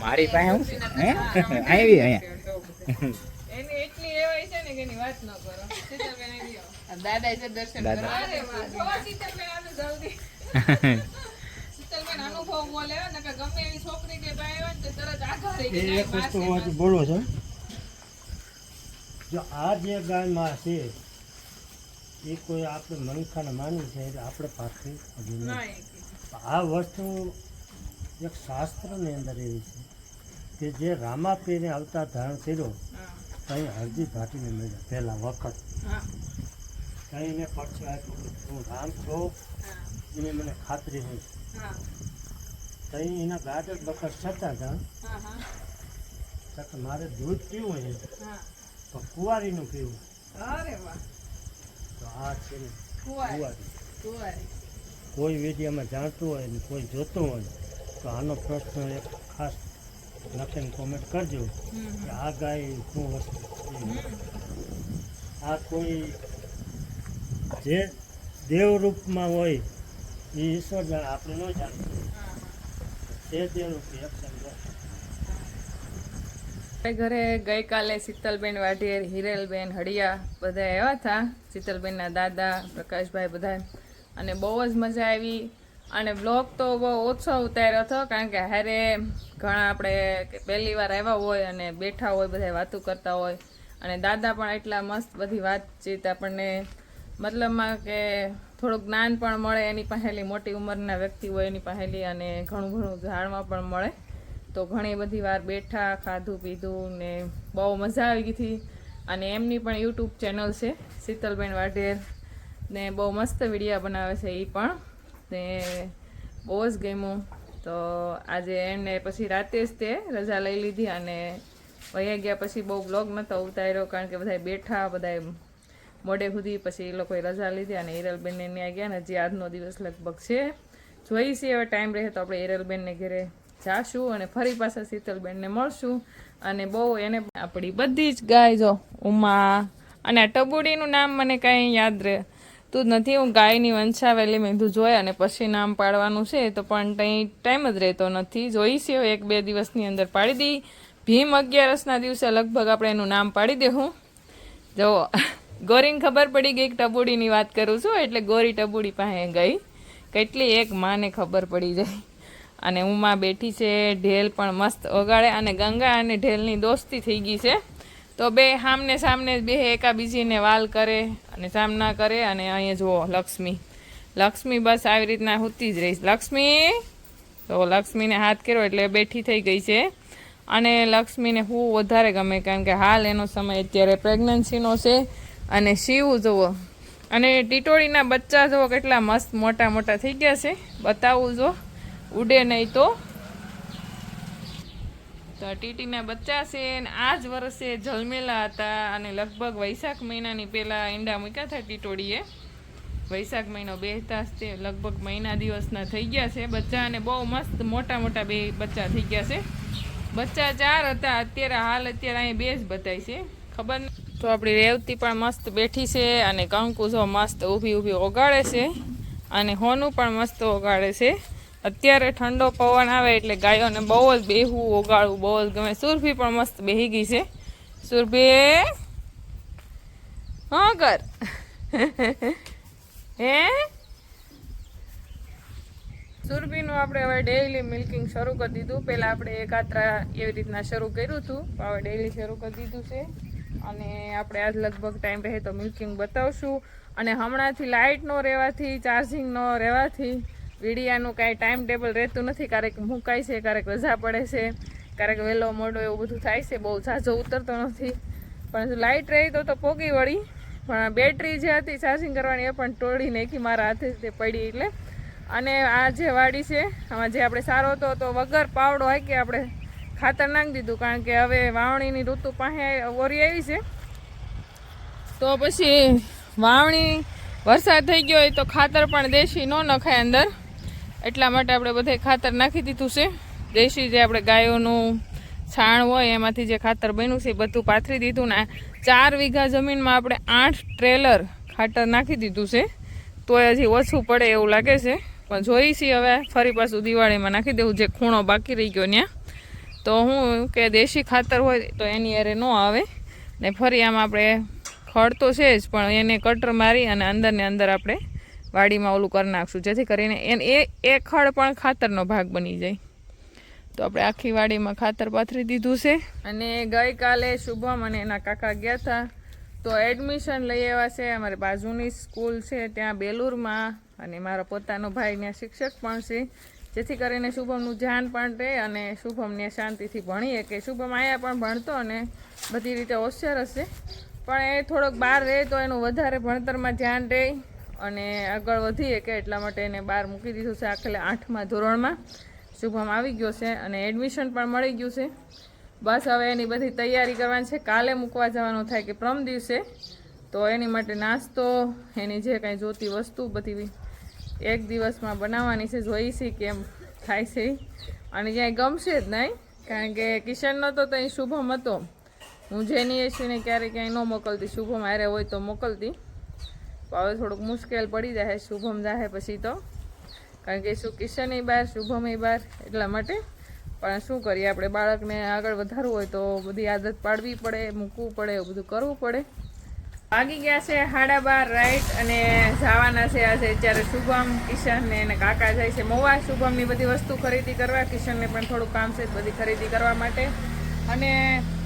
મારી પાસે હું હે આવી અહીંયા એની એટલી એવાય છે ને કે એની વાત ન કરો શીતલબેન આવી આવો. આ દાદા છે દર્શન દાદા. કરવા અરે વાહ, જોવા શીતલબેન આને જલ્દી શીતલબેન અનુભવ બોલે ને કે ગમે એવી છોકરી કે ભાઈ હોય ને તો તરત આગળ રહી એ જાય એક વસ્તુ હું બોલું છું જો આ જે ગાયમાં છે એ કોઈ આપણે મનખાને માની છે એટલે આપણે પાછી. આ વસ્તુ એક શાસ્ત્રની અંદર એવી છે કે જે રામાપીને આવતા ધારણ કર્યો ત્યાં હળદી ઘાટીને મળ્યા પહેલાં વખત. ત્યાં એને પડશે આપ્યું. હું રામ છું? એની મને ખાતરી હોય. છે ત્યાં એના ગાડર બકર છતાં હતા મારે દૂધ પીવું છે હા. તો કુંવારીનું પીવું. તો આ છે ને કુંવારી. કુંવારી. કોઈ વિડીયોમાં જાણતું હોય ને કોઈ જોતું હોય તો આનો પ્રશ્ન એક ખાસ લખીને કોમેન્ટ કરજો કે આ ગાય શું વસ્તુ આ કોઈ જે દેવ રૂપમાં હોય એ ઈશ્વર જાણે આપણે ન જાણતું. તે દેવરૂપ એક ઘરે ગઈકાલે શીતલબેન વાઢેર હિરેલબેન હળિયા બધા આવ્યા હતા. શીતલબેનના દાદા પ્રકાશભાઈ બધા અને બહુ જ મજા આવી. અને બ્લોગ તો બહુ ઓછો ઉતાર્યો હતો, કારણ કે હારે ઘણા આપણે પહેલી વાર આવ્યા હોય અને બેઠા હોય બધા વાતો કરતા હોય. અને દાદા પણ એટલા મસ્ત બધી વાતચીત આપણને મતલબમાં કે થોડુંક જ્ઞાન પણ મળે, એની પાસેલી મોટી ઉંમરના વ્યક્તિ હોય એની પાસેલી અને ઘણું ઘણું જાણવા પણ મળે. તો ઘણી બધી વાર બેઠા, ખાધું, પીધું ને બહુ મજા આવી હતી. અને એમની પણ યુટ્યુબ ચેનલ છે, શીતલબેન વાઢેર. ને બહુ મસ્ત વિડીયા બનાવે છે એ પણ. ને બહુ જ ગમ્યું. તો આજે એને પછી રાતે જ તે રજા લઈ લીધી અને વયા ગયા પછી બહુ બ્લોગ નહોતો ઉતાર્યો કારણ કે બધા બેઠા બધા મોડે સુધી પછી એ લોકોએ રજા લીધી અને હિરલબેનને ત્યાં ગયા ને હજી આજનો દિવસ લગભગ છે. જોઈ છીએ હવે ટાઈમ રહે તો આપણે હિરલબેનને ઘરે જાશું અને ફરી પાછા શીતલબેનને મળશું. અને બહુ એને આપણી બધી જ ગાય જો, ઉમા અને આ ટબુડીનું નામ મને કાંઈ યાદ રહે તું નથી, હું ગાયની વંશાવેલી મેં કીધું જોયા અને પછી નામ પાડવાનું છે, તો પણ કંઈ ટાઈમ જ રહેતો નથી. જોઈ છે એક બે દિવસની અંદર પાડી દઈ ભીમ અગિયારસના દિવસે લગભગ આપણે એનું નામ પાડી દેવું જો, ગોરીને ખબર પડી ગઈ ટબુડીની વાત કરું છું, એટલે ગોરી ટબુડી પાસે ગઈ. કેટલી એક માને ખબર પડી જાય. અને ઉમા બેઠી છે, ઢેલ પણ મસ્ત ઓગાળે અને ગંગા અને ઢેલની દોસ્તી થઈ ગઈ છે. તો બે સામને સામને બે એકાબીજીને વાલ કરે અને સામના કરે અને અહીંયા જુઓ લક્ષ્મી. લક્ષ્મી બસ આવી રીતના હોતી જ રહીશ લક્ષ્મી! તો લક્ષ્મીને હાથ કર્યો એટલે બેઠી થઈ ગઈ છે. અને લક્ષ્મીને હું વધારે ગમે કારણ કે હાલ એનો સમય અત્યારે પ્રેગ્નન્સીનો છે. અને શિવ જુઓ. અને ટીટોળીના બચ્ચા જુઓ કેટલા મસ્ત મોટા મોટા થઈ ગયા છે. બતાવું જો. ઉડે નહીં તો તો ટીટીના બચ્ચા છે ને આ જ વર્ષે જલમેલા હતા અને લગભગ વૈશાખ મહિનાની પહેલાં ઈંડા મૂક્યા હતા ટીટોડીએ વૈશાખ મહિનો બે જ તે લગભગ મહિના દિવસના થઈ ગયા છે. બચ્ચા અને બહુ મસ્ત મોટા મોટા બે બચ્ચા થઈ ગયા છે. બચ્ચા ચાર હતા, અત્યારે હાલ અત્યારે અહીં બે જ બતાય છે. ખબર તો આપણી રેવતી પણ મસ્ત બેઠી છે અને કંકુ જો મસ્ત ઊભી ઊભી ઓગાળે છે અને હોનું પણ મસ્ત ઓગાળે છે. અત્યારે ઠંડો પવન આવે એટલે ગાયોને બહુ જ બેહવું, ઓગાળવું, બહુ જ ગમે. સુરભી પણ મસ્ત બેહી ગઈ છે. સુરભી, હા કર. હે? સુરભીનું આપણે હવે ડેઈલી મિલ્કિંગ શરૂ કરી દીધું. પહેલાં આપણે એકાત્રા એવી રીતના શરૂ કર્યું હતું. હવે ડેઈલી શરૂ કરી દીધું છે. અને આપણે આજ લગભગ ટાઈમ રહે તો મિલ્કિંગ બતાવશું. અને હમણાંથી લાઇટ ન રહેવાથી ચાર્જિંગ ન રહેવાથી વીડિયાનું કાંઈ ટાઈમ ટેબલ રહેતું નથી. ક્યારેક મુકાય છે, ક્યારેક રજા પડે છે, ક્યારેક વહેલો મોડો એવું બધું થાય છે. બહુ ઝાઝો ઉતરતો નથી. પણ લાઇટ રહી તો તો પોગી વળી. પણ બેટરી જે હતી ચાર્જિંગ કરવાની એ પણ તોડી નાખી મારા હાથે તે પડી એટલે. અને આ જે વાડી છે, આમાં જે આપણે સારો હતો, તો વગર પાવડો હોય કે આપણે ખાતર નાખી દીધું. કારણ કે હવે વાવણીની ઋતુ પાસે ઓરી આવી છે. તો પછી વાવણી વરસાદ થઈ ગયો હોય તો ખાતર પણ દેશી ન નખાય અંદર. એટલા માટે આપણે બધે ખાતર નાખી દીધું છે. દેશી જે આપણે ગાયોનું છાણ હોય એમાંથી જે ખાતર બન્યું છે એ બધું પાથરી દીધું ને ચાર વીઘા જમીનમાં આપણે આઠ ટ્રેલર ખાતર નાખી દીધું છે. તોય હજી ઓછું પડે એવું લાગે છે. પણ જોઈ છીએ હવે, ફરી પાછું દિવાળીમાં નાખી દેવું, જે ખૂણો બાકી રહી ગયો ત્યાં તો હું કે દેશી ખાતર હોય તો એની અરે ન આવે. ને ફરી આમ આપણે ખડ તો છે જ, પણ એને કટર મારી અને અંદરને અંદર આપણે વાડીમાં ઓલું કરી નાખશું. જેથી કરીને એને એ એ ખડ પણ ખાતરનો ભાગ બની જાય. તો આપણે આખી વાડીમાં ખાતર પાથરી દીધું છે. અને ગઈકાલે શુભમ અને એના કાકા ગયા હતા તો એડમિશન લઈ આવ્યા છે. અમારી બાજુની સ્કૂલ છે, ત્યાં બેલુરમાં. અને મારો પોતાનો ભાઈ ત્યાં શિક્ષક પણ છે. જેથી કરીને શુભમનું ધ્યાન પણ રહે અને શુભમને શાંતિથી ભણીએ કે શુભમ અહીંયા પણ ભણતો અને બધી રીતે હોશિયાર હશે. પણ એ થોડોક બહાર રહે તો એનું વધારે ભણતરમાં ધ્યાન રહે. અને આગળ વધીએ કે એટલા માટે એને બહાર મૂકી દીધું છે આખલે આઠમા ધોરણમાં. શુભમ આવી ગયો છે અને એડમિશન પણ મળી ગયું છે. બસ હવે એની બધી તૈયારી કરવાની છે. કાલે મૂકવા જવાનું થાય કે પ્રમ દિવસે. તો એની માટે નાસ્તો, એની જે કાંઈ જોતી વસ્તુ બધી એક દિવસમાં બનાવવાની છે. જોઈ છે કેમ થાય છે. અને ક્યાંય ગમશે જ નહીં, કારણ કે કિશનનો તો ત્યાં શુભમ હતો. હું જેની એસીને ક્યારેય ક્યાંય ન મોકલતી. શુભમ હારે હોય તો મોકલતી. હવે થોડુંક મુશ્કેલ પડી જાય, શુભમ જાહે પછી તો. કારણ કે શું કિશન એ બહાર શુભમય બહાર એટલા માટે. પણ શું કરીએ, આપણે બાળકને આગળ વધારવું હોય તો બધી આદત પાડવી પડે, મૂકવું પડે, એવું બધું કરવું પડે. વાગી ગયા છે હાડા બાર રાઈટ અને જવાના છે આજે જ્યારે શુભમ, કિશન ને એને કાકા જાય છે મોવા. શુભમની બધી વસ્તુ ખરીદી કરવા, કિશનને પણ થોડું કામ છે બધી ખરીદી કરવા માટે. અને એ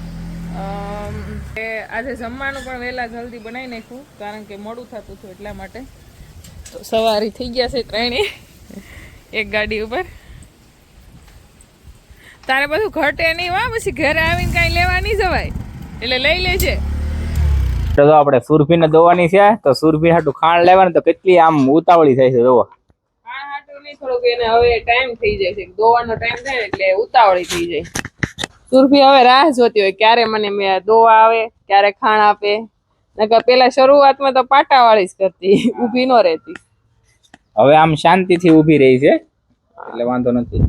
આજે જમવાનું પણ વહેલા જલ્દી બનાવી નાખ્યું કારણ કે મોડું થતું હતું એટલા માટે. તો સવારી થઈ ગયા છે ત્રણે એક ગાડી ઉપર. તારે બધું ઘટે નહીં વા પછી ઘરે આવીને કાંઈ લેવા નહીં જવાય. એટલે લઈ લેજે. તો જો આપણે સુરભીને દોવાની છે તો સુરભી હાટું ખાણ લેવાનું તો કેટલી આમ ઉતાવળી થાય છે જોવો ખાણ હાટું નહીં થોડુંક એને હવે ટાઈમ થઈ જાય છે. દોવાનો ટાઈમ થાય એટલે ઉતાવળી થઈ જાય. સુરભી હવે રાહ જોતી હોય ક્યારે મને મેં દોવા આવે ક્યારે ખાણ આપે. નકર પેલા શરૂઆતમાં તો પાટાવાળી જ કરતી ઊભી ન રહેતી. હવે આમ શાંતિથી ઊભી રહી છે એટલે વાંધો નથી.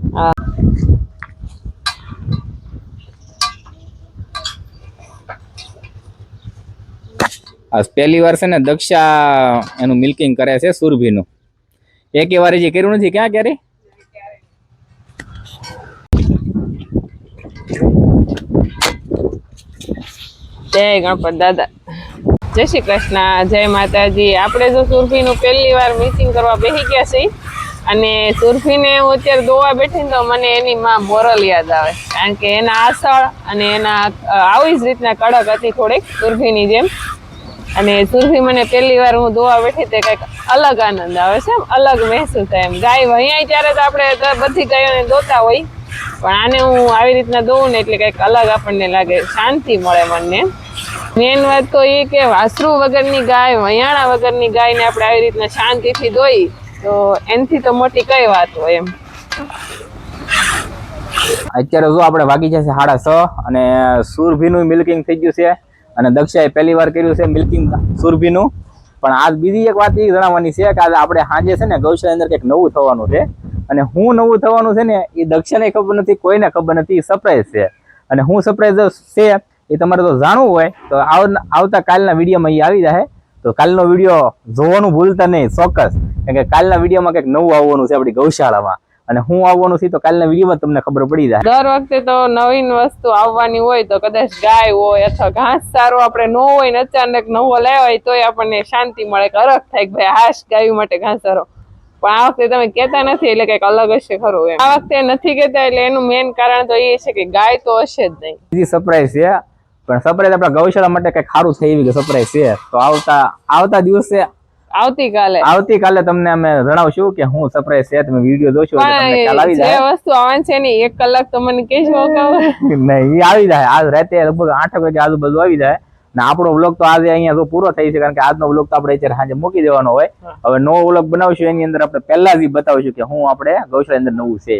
પેલી પહેલી વાર છે ને દક્ષા એનું મિલ્કિંગ કરે છે સુરભીનું. એકે વાર જે કર્યું નથી ક્યાં ક્યારે? જય ગણપત દાદા. જય શ્રી કૃષ્ણ. જય માતાજી. આપણે જો સુરભીનું પહેલી વાર મીટિંગ કરવા બેસી ગયા છીએ અને સુરભીને હું અત્યારે દોવા બેઠી તો મને એની માં મોરલ યાદ આવે. કારણ કે એના આસળ અને એના આવી જ રીતના કડક હતી થોડીક સુરભીની જેમ. અને સુરભી મને પહેલી વાર હું દોવા બેઠી તે કંઈક અલગ આનંદ આવે છે એમ, અલગ મહેસૂસ થાય એમ. ગાય અહીંયા ત્યારે તો આપણે બધી ગાયોને દોતા હોય. પણ આને હું આવી રીતના દોઉં ને એટલે કંઈક અલગ આપણને લાગે, શાંતિ મળે મનને મેન વાત તો એ કે વાસરુ વગરની ગાય, વયાણા વગરની ગાયને આપણે આવી રીતના શાંતિથી દોઈ તો એનથી તો મોટી કઈ વાત હોય એમ. અત્યારે જો આપણે વાગી જશે સાડા છ અને સુરભીનું મિલ્કિંગ થઈ ગયું છે અને દક્ષાએ પહેલી વાર કર્યું છે મિલ્કિંગ સુરભીનું. પણ આજ બીજી એક વાત એ જણાવવાની છે કે આજે આપણે સાંજે છે ને ગૌશાળા અંદર કંઈક નવું થવાનું છે. અને હું નવું થવાનું છે ને એ દક્ષાને ખબર નથી, કોઈને ખબર નથી સરપ્રાઈઝ છે. અને હું સરપ્રાઈઝ છે એ તમારે તો જાણવું હોય તો આવતા કાલના વિડીયોમાં એ આવી જાય તો કાલનો વીડિયો જોવાનું ભૂલતા નહીં ચોક્કસ. કારણ કે કાલના વિડીયોમાં કંઈક નવું આવવાનું છે આપણી ગૌશાળામાં. અને હું આવવાનું છે તો કાલના વિડીયોમાં તમને ખબર પડી જાય. દર વખતે તો નવીન વસ્તુ આવવાની હોય તો કદાચ ગાય હોય અથવા ઘાસ સારો આપણે ન હોય ને અચાનક નવો લેવાય તોય આપણને શાંતિ મળે કે અરખ થાય કે ભાઈ હાશ ગાયું માટે ઘાસ સારો. પણ આ વખતે તમે કહેતા નથી એટલે કંઈક અલગ હશે ખરું એમ. આ વખતે નથી કહેતા એટલે એનું મેઇન કારણ તો એ છે કે ગાય તો હશે જ નહીં. બીજી સરપ્રાઈઝ છે પણ સરપ્રાઈઝ આપણા ગૌશાળા માટે કઈ સારું થઈ એવી સરપ્રાઈઝ છે. તો આવતા આવતા દિવસે આવતીકાલે. આવતીકાલે તમને અમે જણાવશું કે હું સરપ્રાઈઝ છે. તમે વીડિયો જોશો તમને ખ્યાલ આવી જાય જે વસ્તુ આવવાની છે ને એક કલાક તો મને કહેજો નહીં એ આવી જાય. આજ રાતે લગભગ આઠ વાગે આજુબાજુ આવી જાય. ને આપણો વ્લોગ તો આજે અહીંયા તો પૂરો થઈ છે કારણ કે આજનો વ્લોગ તો આપણે અત્યારે સાંજે મૂકી દેવાનો હોય. હવે નવો વ્લોગ બનાવશું એની અંદર આપણે પહેલા જ ઈ બતાવશું કે હું આપણે ગૌશાળા અંદર નવું છે